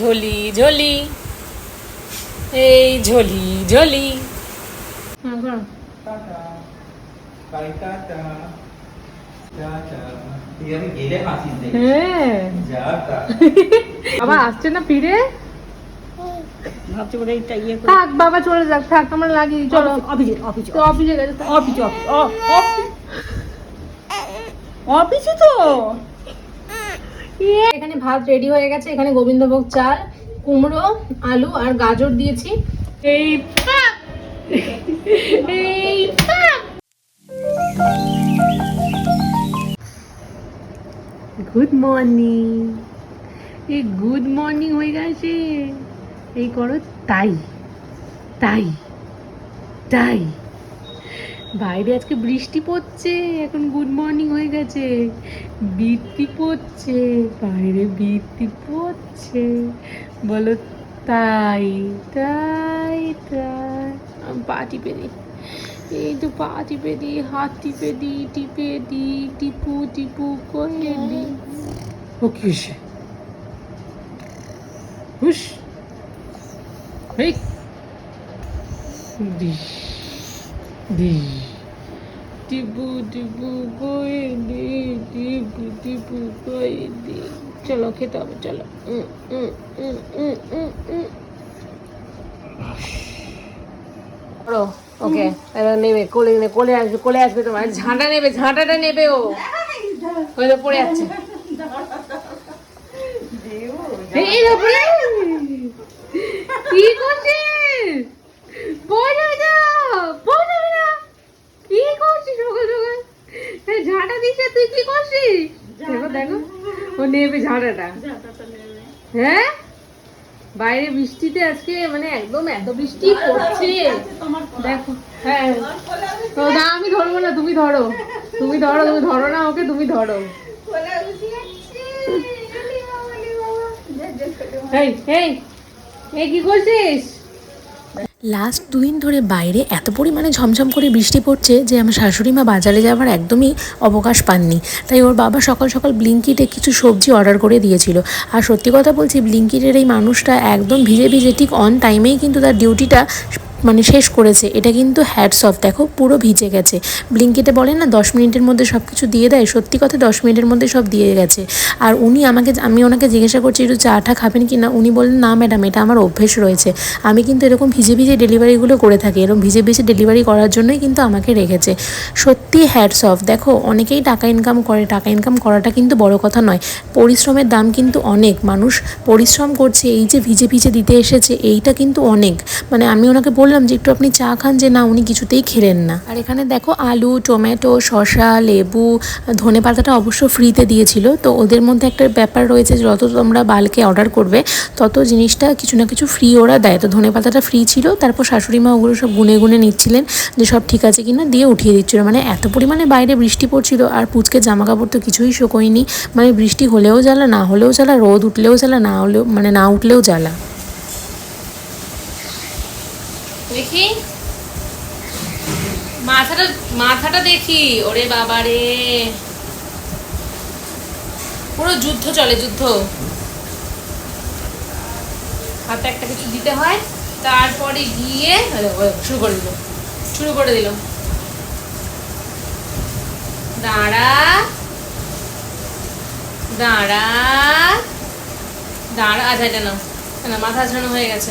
ঝোলি ঝোলি। এই ঝোলি ঝোলি। হ্যাঁ। যা বাবা আসছে না ফিরে? ইয়ে করে থাক বাবা চলে যাক। থাক আমরা লাগিয়ে চলো। অফিসে অফিসে অফিসে গেছে। থাক। অফিসে অফিসে তো। এখানে ভাত রেডি হয়ে গেছে। এখানে গোবিন্দভোগ চাল কুমড়ো আলু আর গাজর দিয়েছি। এই এই গুড মর্নিং এই গুড মর্নিং হয়ে গেছে। এই করো তাই তাই তাই। বাইরে আজকে বৃষ্টি পড়ছে, এখন গুড মর্নিং হয়ে গেছে। বৃষ্টি পড়ছে বাইরে বৃষ্টি পড়ছে। বলো, তাই তাই তাই। পা টিপে দিই। এই তো পা টিপে দিই, হাত টিপে দিই টিপে দিই, টিপু টিপু করে দিই। ও কি হয়েছে? হুস এই। ডিশ টিপু টিপু করে দি টিপু টিপু করে দি চলো খেতে হবে চলো ওকে এবার নেবে কোলে নে কোলে আসবে কোলে আসবে তোমার ঝাঁটা নেবে, ঝাঁটাটা নেবে ও। ওই তো পড়ে যাচ্ছে। কি করছিস? যা পড়ে না কি করছিস সকাল সকাল? ঝাঁটা দিচ্ছে তুই কি করছিস? দেখো দেখো। ও নেবে ঝাঁটাটা। হ্যাঁ? বাইরে বৃষ্টিতে আজকে মানে একদম এত বৃষ্টি পড়ছে। দেখো হ্যাঁ। তো না আমি ধরবো না তুমি ধরো। তুমি ধরো তুমি ধরো না ওকে তুমি ধরো। এই এই কি করছিস? লাস্ট দুদিন ধরে বাইরে এত পরিমাণে ঝমঝম করে বৃষ্টি পড়ছে যে আমার শাশুড়ি মা বাজারে যাওয়ার একদমই অবকাশ পাননি। তাই ওর বাবা সকাল সকাল ব্লিঙ্কিটে কিছু সবজি অর্ডার করে দিয়েছিল। আর সত্যি কথা বলছি, ব্লিঙ্কিটের এই মানুষটা একদম ভিজে ভিজে ঠিক অন টাইমেই কিন্তু তার ডিউটিটা মানে শেষ করেছে। এটা কিন্তু হ্যাডস অফ দেখো, পুরো ভিজে গেছে। ব্লিঙ্কিটে বলে না, দশ মিনিটের মধ্যে সব কিছু দিয়ে দেয়। সত্যি কথা, দশ মিনিটের মধ্যে সব দিয়ে গেছে। আর উনি আমাকে, আমি ওনাকে জিজ্ঞাসা করছি, একটু চাটা খাবেন কি না উনি বললেন, না ম্যাডাম এটা আমার অভ্যেস রয়েছে। আমি কিন্তু এরকম ভিজে ভিজে ডেলিভারিগুলো করে থাকি। এরকম ভিজে ভিজে ডেলিভারি করার জন্যই কিন্তু আমাকে রেখেছে। সত্যি হ্যাডস অফ দেখো, অনেকেই টাকা ইনকাম করে। টাকা ইনকাম করাটা কিন্তু বড় কথা নয়। পরিশ্রমের দাম কিন্তু অনেক। মানুষ পরিশ্রম করছে, এই যে ভিজে ভিজে দিতে এসেছে, এইটা কিন্তু অনেক। মানে আমি ওনাকে বললাম যে একটু আপনি চা খান যে না, উনি কিছুতেই খেলেন না। আর এখানে দেখো আলু, টমেটো, শসা, লেবু, ধনে পাতাটা অবশ্য ফ্রিতে দিয়েছিল। তো ওদের মধ্যে একটা ব্যাপার রয়েছে যত তোমরা বালকে অর্ডার করবে, তত জিনিসটা কিছু না কিছু ফ্রি ওরা দেয়। তো ধনে পাতাটা ফ্রি ছিল, তারপর শাশুড়ি মা ওগুলো সব গুনে গুনে নিচ্ছিলেন যে সব ঠিক আছে কিনা দিয়ে উঠিয়ে দিচ্ছিল। মানে এত পরিমাণে বাইরে বৃষ্টি পড়ছিল আর পুচকে জামা কাপড় তো কিছুই শোকোয়নি। মানে বৃষ্টি হলেও জ্বালা, না হলেও জ্বালা, রোদ উঠলেও জ্বালা, না হলেও মানে না উঠলেও জ্বালা। দেখি। মাথাটা মাথাটা দেখি। ওরে বাবা রে। পুরো যুদ্ধ চলে, যুদ্ধ। হাতে একটা কিছু দিতে হয়, তারপরে গিয়ে শুরু করে দিল। শুরু করে দিল। দাঁড়া। দাঁড়া। দাঁড়া আচ্ছা এটা না মাথা ছাড়ানো হয়ে গেছে।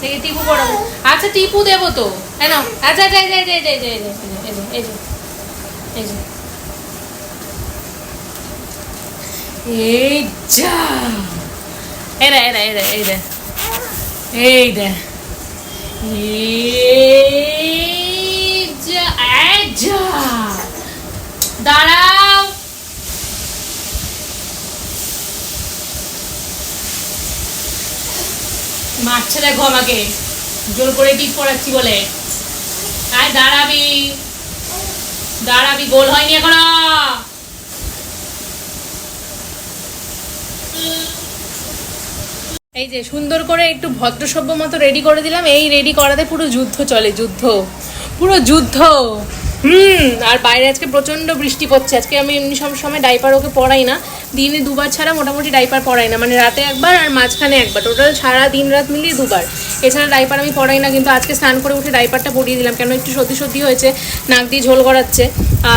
দেখি টিপু পড়াবো আচ্ছা টিপু দেবো তো। হ্যাঁ আচ্ছা আচ্ছা এই যে এই যে এই যে এই যে। এই যা এই যা দাঁড়াও মারছে দেখো আমাকে। জোর করে টিপ পড়াচ্ছি বলে। আয় দাঁড়াবি। দাঁড়াবি, গোল হয়নি এখনও। এই যে সুন্দর করে একটু ভদ্রসভ্য মতো রেডি করে দিলাম। এই রেডি করাতে পুরো যুদ্ধ চলে, যুদ্ধ। পুরো যুদ্ধ। হুম, আর বাইরে আজকে প্রচণ্ড বৃষ্টি পড়ছে। আজকে আমি এমনি সব সময় ডাইপার ওকে পরাই না। দিনে দুবার ছাড়া মোটামুটি ডাইপার পরাই না। মানে রাতে একবার আর মাঝখানে একবার। টোটাল সারা দিন রাত মিলিয়ে দুবার। এছাড়া ডাইপার আমি পরাই না, কিন্তু আজকে স্নান করে উঠে ডাইপারটা পরিয়ে দিলাম। কেন একটু সর্দি সর্দি হয়েছে, নাক দিয়ে ঝোল গড়াচ্ছে।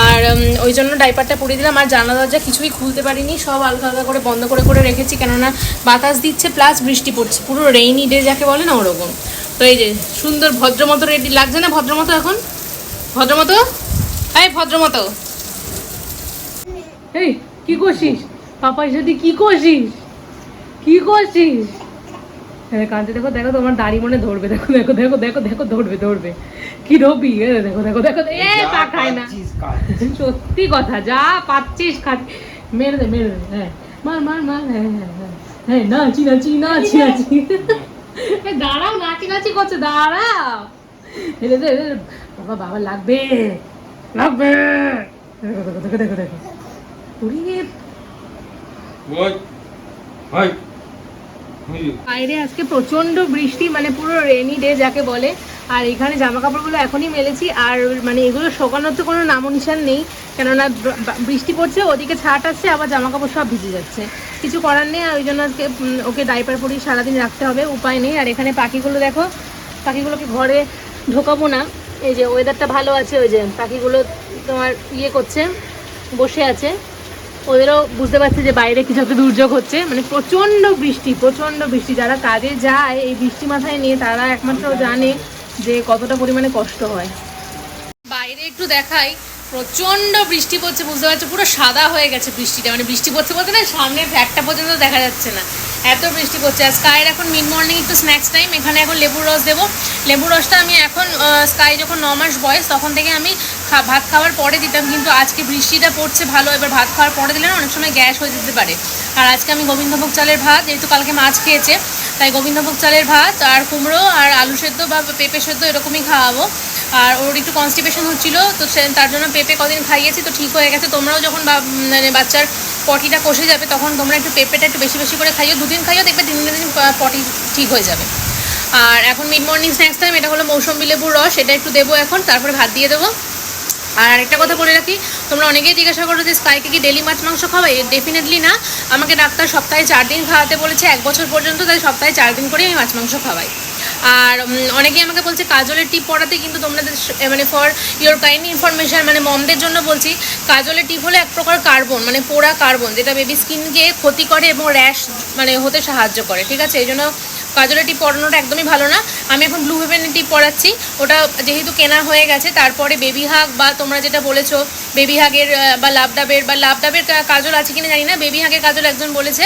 আর ওই জন্য ডাইপারটা পরিয়ে দিলাম। আর জানলা দরজা কিছুই খুলতে পারিনি। সব আলগা আলগা করে বন্ধ করে করে রেখেছি। কেননা বাতাস দিচ্ছে প্লাস বৃষ্টি পড়ছে। পুরো রেইনি ডে যাকে বলে না, ওরকম। তো এই যে, সুন্দর ভদ্রমতো রেডি লাগছে না ভদ্রমতো এখন? ভদ্রমতো? এই ভদ্রমতো। এই কি করছিস? পাপার সাথে কি করছিস? কি করছিস? হ্যাঁ কাঁদতে দেখো দেখো তোমার দাড়ি মনে ধরবে দেখো দেখো দেখো দেখো দেখো ধরবে ধরবে। কি ধরবি? দেখো দেখো দেখো এ তা খায় না। সত্যি কথা যা পাচ্ছিস খাট মেরে দে মেরে দে হ্যাঁ। মার মার মার হ্যাঁ হ্যাঁ হ্যাঁ। হ্যাঁ নাচি নাচি নাচি নাচি। দাঁড়াও নাচি নাচি করছে দাঁড়াও। বাবা বাবা লাগবে। লাগবে। দেখো দেখো দেখো দেখো বাইরে আজকে প্রচণ্ড বৃষ্টি মানে পুরো রেনি ডে যাকে বলে। আর এখানে জামা কাপড়গুলো এখনই মেলেছি আর মানে এগুলো শোকানোর তো কোনো নামো নিশান নেই। কেননা বৃষ্টি পড়ছে ওদিকে ছাট আসছে আবার জামা কাপড় সব ভিজে যাচ্ছে। কিছু করার নেই আর ওই জন্য আজকে ওকে ডাইপার পরিয়ে সারাদিন রাখতে হবে উপায় নেই। আর এখানে পাখিগুলো দেখো পাখিগুলোকে ঘরে ঢোকাবো না। এই যে ওয়েদারটা ভালো আছে, ওই যে পাখিগুলো তোমার ইয়ে করছে, বসে আছে। ওদেরও বুঝতে পারছে যে বাইরে কিছু একটা দুর্যোগ হচ্ছে। মানে প্রচণ্ড বৃষ্টি প্রচণ্ড বৃষ্টি। যারা কাজে যায়, এই বৃষ্টি মাথায় নিয়ে তারা একমাত্র জানে যে কতটা পরিমাণে কষ্ট হয়। বাইরে একটু দেখাই প্রচণ্ড বৃষ্টি পড়ছে, বুঝতে পারছ? পুরো সাদা হয়ে গেছে বৃষ্টিটা। মানে বৃষ্টি পড়ছে বলতে না সামনে ফ্যাটটা পর্যন্ত দেখা যাচ্ছে না। এত বৃষ্টি পড়ছে। আর স্কাইয়ের এখন মিড মর্নিং একটু স্ন্যাক্স টাইম এখানে এখন লেবুর রস দেবো। লেবুর রসটা আমি এখন স্কাই যখন ন মাস বয়স, তখন থেকে আমি ভাত খাওয়ার পরে দিতাম। কিন্তু আজকে বৃষ্টিটা পড়ছে ভালো। এবার ভাত খাওয়ার পরে দিলে না, অনেক সময় গ্যাস হয়ে যেতে পারে। আর আজকে আমি গোবিন্দভোগ চালের ভাত, যেহেতু কালকে মাছ খেয়েছে, তাই গোবিন্দভোগ চালের ভাত আর কুমড়ো আর আলু সেদ্ধ বা পেঁপে সেদ্ধ এরকমই খাওয়াবো। আর ওর একটু কনস্টিপেশন হচ্ছিল, তো তার জন্য পেঁপে কদিন খাইয়েছি, তো ঠিক হয়ে গেছে। তোমরাও যখন মানে বাচ্চার পটিটা কষে যাবে, তখন তোমরা একটু পেঁপেটা একটু বেশি বেশি করে খাইও। দুদিন খাইও, দেখবে দিন দিন পটি ঠিক হয়ে যাবে। আর এখন মিড মর্নিং স্ন্যাক্স টাইম এটা হলো মৌসুম্বি লেবুর রস, এটা একটু দেবো এখন, তারপরে ভাত দিয়ে দেবো। আর আরেকটা কথা বলে রাখি, তোমরা অনেকেই জিজ্ঞাসা করো যে স্কাইকে কি ডেলি মাছ মাংস খাওয়াই ডেফিনেটলি না। আমাকে ডাক্তার সপ্তাহে চার দিন খাওয়াতে বলেছে, এক বছর পর্যন্ত তাই সপ্তাহে চার দিন করে আমি মাছ মাংস খাওয়াই। আর অনেকেই আমাকে বলছে কাজলের টিপ পড়াতে, কিন্তু তোমরা মানে ফর ইওর কাইন্ড ইনফরমেশন মানে মমদের জন্য বলছি, কাজলের টিপ হলো এক প্রকার কার্বন মানে পোড়া কার্বন যেটা বেবি স্কিনকে ক্ষতি করে এবং র্যাশ মানে হতে সাহায্য করে, ঠিক আছে? এই জন্য কাজলের টিপ পরানোটা একদমই ভালো না। আমি এখন ব্লু হেভেনের টিপ পরাচ্ছি। ওটা যেহেতু কেনা হয়ে গেছে, তারপরে বেবি হাগ বা তোমরা যেটা বলেছ বেবি হাগের বা লাভডাবের বা লাভডাবের কাজল আছে কিনা জানি না। বেবি হাগের কাজল একজন বলেছে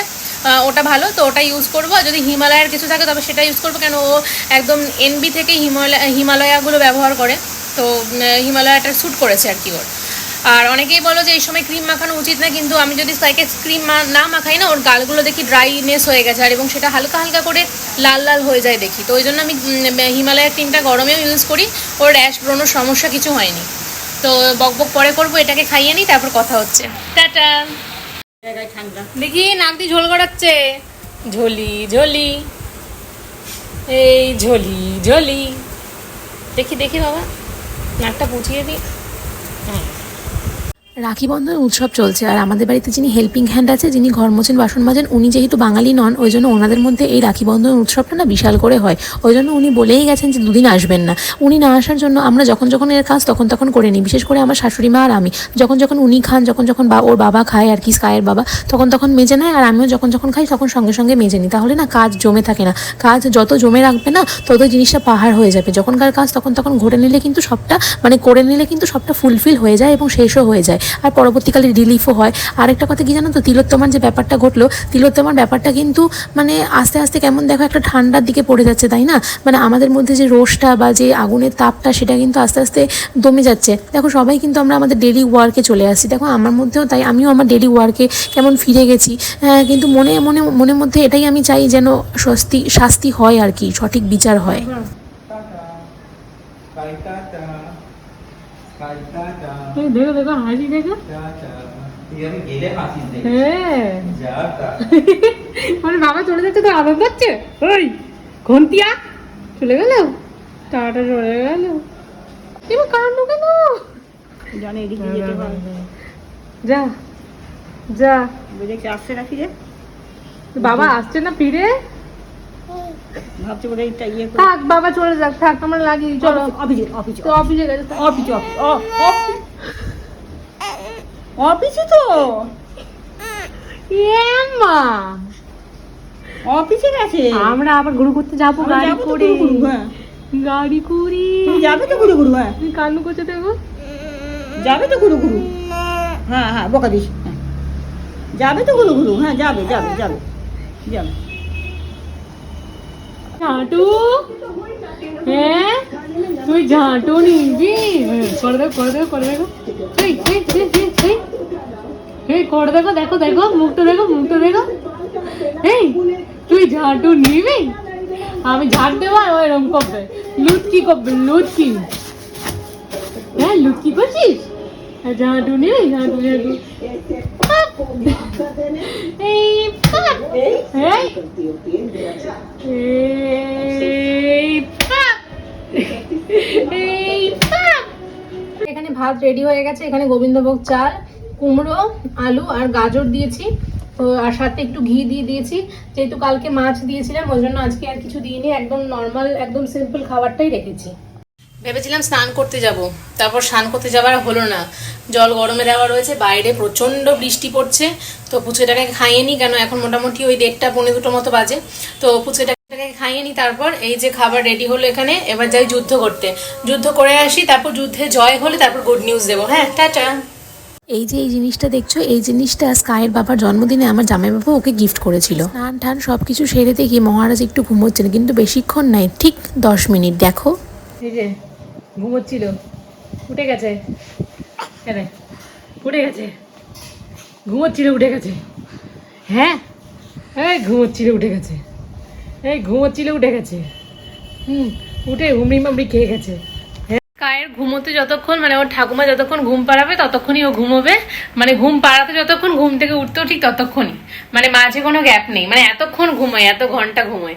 ওটা ভালো, তো ওটা ইউজ করব। যদি হিমালয়ের কিছু থাকে, তবে সেটা ইউজ করব, কেন ও একদম এনবি থেকে হিমালয় হিমালয়াগুলো ব্যবহার করে। তো হিমালয়াটা স্যুট করেছে আর কি ওর। আর অনেকেই বলো যে এই সময় ক্রিম মাখানো উচিত না কিন্তু আমি যদি সাইকে ক্রিম না মাখাই না ওর গালগুলো দেখি ড্রাইনেস হয়ে গেছে আর এবং সেটা হালকা হালকা করে লাল লাল হয়ে যায় দেখি। তো ওই জন্য আমি হিমালয়ের ক্রিমটা গরমেও ইউজ করি ওর র্যাশ ব্রণর সমস্যা কিছু হয়নি। তো বক বক পরে করব এটাকে খাইয়ে নিই তারপর কথা হচ্ছে। টাটা। দেখি নাক দিয়ে ঝোল গড়াচ্ছে ঝোলি ঝোলি। এই ঝোলি ঝোলি। দেখি দেখি বাবা নাকটা পুছিয়ে দিই। রাখি বন্ধন উৎসব চলছে। আর আমাদের বাড়িতে যিনি হেল্পিং হ্যান্ড আছে, যিনি ঘর মোছেন বাসন মাজেন, উনি যেহেতু বাঙালি নন, ওই জন্য ওনাদের মধ্যে এই রাখি বন্ধন উৎসবটা না বিশাল করে হয়। ওই জন্য উনি বলেই গেছেন যে দুদিন আসবেন না। উনি না আসার জন্য আমরা যখন যখন এর কাজ তখন তখন করে নিই। বিশেষ করে আমার শাশুড়ি মা আর আমি। যখন যখন উনি খান, যখন যখন বা ওর বাবা খায় আর কি স্কায়ের বাবা, তখন তখন মেজে নেয় আর আমিও যখন যখন খাই তখন সঙ্গে সঙ্গে মেজে নিই। তাহলে না কাজ জমে থাকে না। কাজ যত জমে রাখবে না, তত জিনিসটা পাহাড় হয়ে যাবে। যখনকার কাজ তখন তখন ঘটে নিলে কিন্তু সবটা মানে করে নিলে কিন্তু সবটা ফুলফিল হয়ে যায় এবং শেষও হয়ে যায়। আর পরবর্তীকালে রিলিফও হয়। আরেকটা কথা কি জানো তো? তিলোত্তমার যে ব্যাপারটা ঘটলো তিলোত্তমার ব্যাপারটা কিন্তু মানে আস্তে আস্তে কেমন দেখো একটা ঠান্ডার দিকে পড়ে যাচ্ছে তাই না? মানে আমাদের মধ্যে যে রোষটা বা যে আগুনের তাপটা সেটা কিন্তু আস্তে আস্তে দমে যাচ্ছে। দেখো সবাই কিন্তু আমরা আমাদের ডেলি ওয়ার্কে চলে আসছি। দেখো আমার মধ্যেও তাই আমিও আমার ডেলি ওয়ার্কে কেমন ফিরে গেছি। হ্যাঁ, কিন্তু মনে মনে মনের মধ্যে এটাই আমি চাই যেন স্বস্তি শাস্তি হয় আর কি সঠিক বিচার হয় টাটা স্কাই টাটা স্কাই টাটা এই দেখো দেখো হাসি দেখো হ্যাঁ মানে বাবা চলে যাচ্ছে তো আদর পাচ্ছে ওই ঘন্টিয়া চলে গেল টাটা চলে গেল এবার কান্ড কেন জানে এদিকে যেতে যা যা দেখছি আসছে না ফিরে বাবা আসছে না ফিরে ভাবছি বোধ এটা ইয়ে করে থাক বাবা চলে যাক থাক আমরা চলো অফিসে অফিসে তো অফিসে গেছে। অফিসে অফিস অফিসে তো। এ মা। অফিসে গেছে। আমরা আবার ঘুরু করতে যাব আমরা গাড়ি করে। গুরু গুরু, হ্যাঁ। গাড়ি করে। যাবে তো গুরু গুরু হ্যাঁ। কান্নু করছে দেখো যাবে তো গুরু গুরু হ্যাঁ হ্যাঁ বকা দিস। হ্যাঁ। যাবে তো গুরু গুরু হ্যাঁ যাবে যাবে যাবে। যাবে। ঝাঁটু হ্যাঁ তুই ঝাঁটু নিবি করে দেখো করে দেখো করে দেখো এই, করে দেখো দেখো দেখো মুখটা দেখো মুখটা দেখো এই তুই ঝাঁটু নিবি আমি ঝাঁট দেবো আর ও এরকম করবে লুটকি করবে লুটকি হ্যাঁ লুটকি করছিস ঝাঁটু নিবি ঝাঁটু ঝাঁটু। এই এই ভাত রেডি হয়ে গেছে। এখানে গোবিন্দভোগ চাল, কুমড়ো, আলু আর গাজর দিয়েছি। তো, আর সাথে একটু ঘি দিয়ে দিয়েছি। যেহেতু কালকে মাছ দিয়েছিলাম, ওই জন্য আজকে আর কিছু দিইনি। একদম নর্মাল একদম সিম্পল খাবারটাই রেখেছি। ভেবেছিলাম স্নান করতে যাব তারপর স্নান করতে যাবার হলো না। জল গরমে দেওয়া রয়েছে বাইরে প্রচণ্ড বৃষ্টি পড়ছে তো পুচকেটাকে খাইয়ে নি কেন এখন মোটামুটি ওই দেড়টা পনেরো দুটো মতো বাজে। তো পুচকেটাকে খাইয়ে নি তারপর এই যে খাবার রেডি হলো এখানে এবার যাই যুদ্ধ করতে। যুদ্ধ করে আসি তারপর যুদ্ধে জয় হলে তারপর গুড নিউজ দেবো। হ্যাঁ টাটা। এই যে এই জিনিসটা দেখছ এই জিনিসটা স্কাইয়ের বাবার জন্মদিনে আমার জামাইবাবু ওকে গিফট করেছিল। স্নান টান সব কিছু সেরে দেখি মহারাজ একটু ঘুমোচ্ছেন কিন্তু বেশিক্ষণ নাই ঠিক দশ মিনিট দেখো। এই যে ঘুমোচ্ছিল। উঠে গেছে। কেন উঠে গেছে। ঘুমোচ্ছিল, উঠে গেছে। হ্যাঁ এই ঘুমোচ্ছিল, উঠে গেছে। এই ঘুমোচ্ছিল, উঠে গেছে। হুম, উঠে হুমড়ি মামড়ি খেয়ে গেছে। কায়ের ঘুমোতে যতক্ষণ মানে ওর ঠাকুমা যতক্ষণ ঘুম পাড়াবে, ততক্ষণই ও ঘুমোবে। মানে ঘুম পাড়াতে যতক্ষণ, ঘুম থেকে উঠতেও ঠিক ততক্ষণই। মানে মাঝে কোনো গ্যাপ নেই। মানে এতক্ষণ ঘুমোয়, এত ঘণ্টা ঘুমোয়।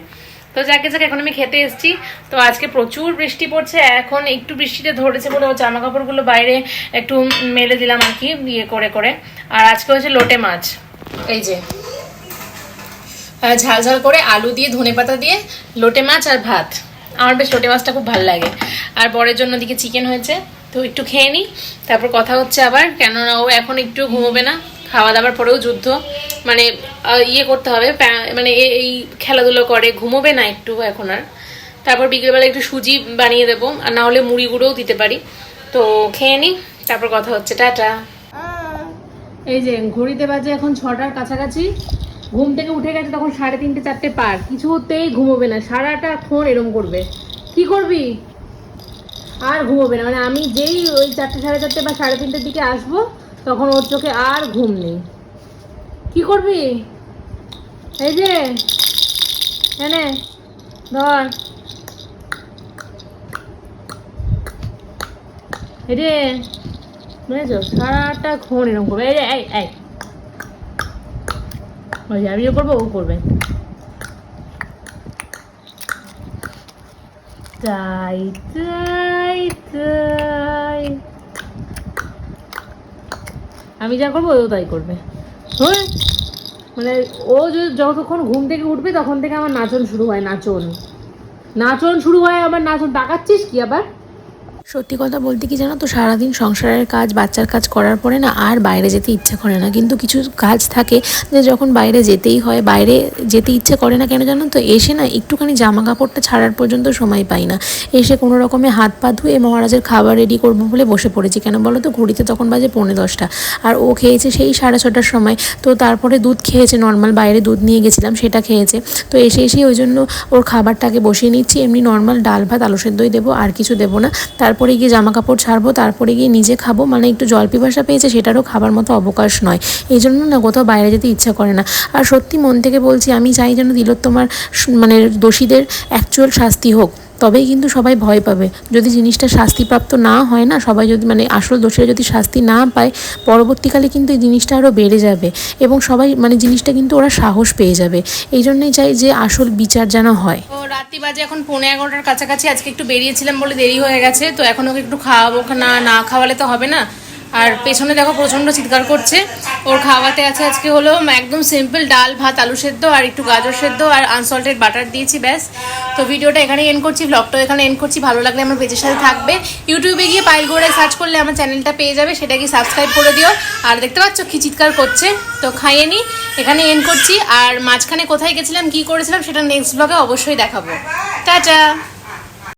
তো যাকে যাকে, এখন আমি খেতে এসেছি। তো আজকে প্রচুর বৃষ্টি পড়ছে, এখন একটু বৃষ্টিতে ধরেছে বলে জামা কাপড়গুলো বাইরে একটু মেলে দিলাম আর কি ইয়ে করে করে। আর আজকে হচ্ছে লোটে মাছ। এই যে। ঝাল ঝাল করে আলু দিয়ে, ধনে পাতা দিয়ে লোটে মাছ আর ভাত। আমার বেশ লোটে মাছটা খুব ভালো লাগে। আর বরের জন্য দিকে চিকেন হয়েছে, তো একটু খেয়ে নিই তারপর কথা হচ্ছে আবার, কেননা ও এখন একটু ঘুমোবে না। খাওয়া দাওয়ার পরেও যুদ্ধ। মানে ইয়ে করতে হবে মানে এই খেলাধুলো করে, ঘুমোবে না একটু এখন আর। তারপর বিকেলবেলা একটু সুজি বানিয়ে দেবো, আর না হলে মুড়ি গুঁড়োও দিতে পারি। তো খেয়ে নিই তারপর কথা হচ্ছে, টাটা। এই যে ঘড়িতে বাজে এখন ছটার কাছাকাছি। ঘুম থেকে উঠে গেছে তখন সাড়ে তিনটে চারটে পার। কিছুতেই ঘুমোবে না, সারাটা ক্ষণ এরম করবে। কি করবি? আর ঘুমোবে না মানে আমি যেই ওই চারটে, সাড়ে চারটে বা সাড়ে তিনটের দিকে আসব তখন ওর চোখে আর ঘুম নেই। কি করবি? এই যে এনে ধর। এই রে বুঝেছ? সারাটা ক্ষণ এরকম করবে। এই এই এই। ওই আমিও করব, ও করবে। তাই তাই তাই। আমি যা করব, ও তাই করবে। হ্যাঁ মানে ও যতক্ষণ ঘুম থেকে উঠবে, তখন থেকে আমার নাচন শুরু হয়, নাচন। নাচন শুরু হয়, আমার নাচন। ডাকাচ্ছিস কি আবার? সত্যি কথা বলতে কি জানো তো, সারাদিন সংসারের কাজ, বাচ্চার কাজ করার পরে না আর বাইরে যেতে ইচ্ছা করে না। কিন্তু কিছু কাজ থাকে যে যখন বাইরে যেতেই হয়, বাইরে যেতে ইচ্ছে করে না কেন জানো তো, এসে না একটুখানি জামা কাপড়টা ছাড়ার পর্যন্ত সময় পাই না। এসে কোনো রকমে হাত পা ধুয়ে মহারাজের খাবার রেডি করব বলে বসে পড়েছি। কেন বলো তো, ঘড়িতে তখন বাজে পৌনে দশটা। আর ও খেয়েছে সেই সাড়ে ছটার সময়। তো তারপরে দুধ খেয়েছে নর্মাল বাইরে দুধ নিয়ে গেছিলাম, সেটা খেয়েছে। তো এসে এসেই ওই জন্য ওর খাবারটাকে বসিয়ে নিচ্ছি। এমনি নর্মাল ডাল ভাত, আলু সেদ্ধই দেবো, আর কিছু দেবো না। তারপরে গিয়ে জামা কাপড় ছাড়বো, তারপরে গিয়ে নিজে খাব মানে একটু জল পিপাসা পেয়েছে, সেটারও খাবার মতো অবকাশ নয়। এই জন্য না কোথাও বাইরে যেতে ইচ্ছা করে না। আর সত্যি মন থেকে বলছি, আমি চাই যেন তিলোত্তমার মানে দোষীদের অ্যাকচুয়াল শাস্তি হোক। তবেই কিন্তু সবাই ভয় পাবে। যদি জিনিসটা শাস্তিপ্রাপ্ত না হয় না, সবাই যদি মানে আসল দোষীরা যদি শাস্তি না পায়, পরবর্তীকালে কিন্তু এই জিনিসটা আরও বেড়ে যাবে এবং সবাই মানে জিনিসটা কিন্তু ওরা সাহস পেয়ে যাবে। এই জন্যই চাই যে আসল বিচার যেন হয়। রাত্রি বাজে এখন পৌনে এগারোটার কাছাকাছি, আজকে একটু বেরিয়েছিলাম বলে দেরি হয়ে গেছে, তো এখন ওকে একটু খাওয়াবো। না না খাওয়ালে তো হবে না। আর পেছনে দেখো প্রচণ্ড চিৎকার করছে। ওর খাওয়াতে আছে আজকে হলো একদম সিম্পল ডাল, ভাত, আলু সেদ্ধ আর একটু গাজর সেদ্ধ আর আনসল্টেড বাটার দিয়েছি, ব্যাস। তো ভিডিওটা এখানে এন্ড করছি ব্লগটাও এখানে এন্ড করছি, ভালো লাগলে আমার পেজের সাথে থাকবে। ইউটিউবে গিয়ে পাইল গোড়ায় সার্চ করলে আমার চ্যানেলটা পেয়ে যাবে, সেটা কি সাবস্ক্রাইব করে দিও। আর দেখতে পাচ্ছ কি চিৎকার করছে? তো খাইয়ে নি এখানে এন্ড করছি। আর মাঝখানে কোথায় গেছিলাম, কি করেছিলাম, সেটা নেক্সট ব্লগে অবশ্যই দেখাবো। টাটা!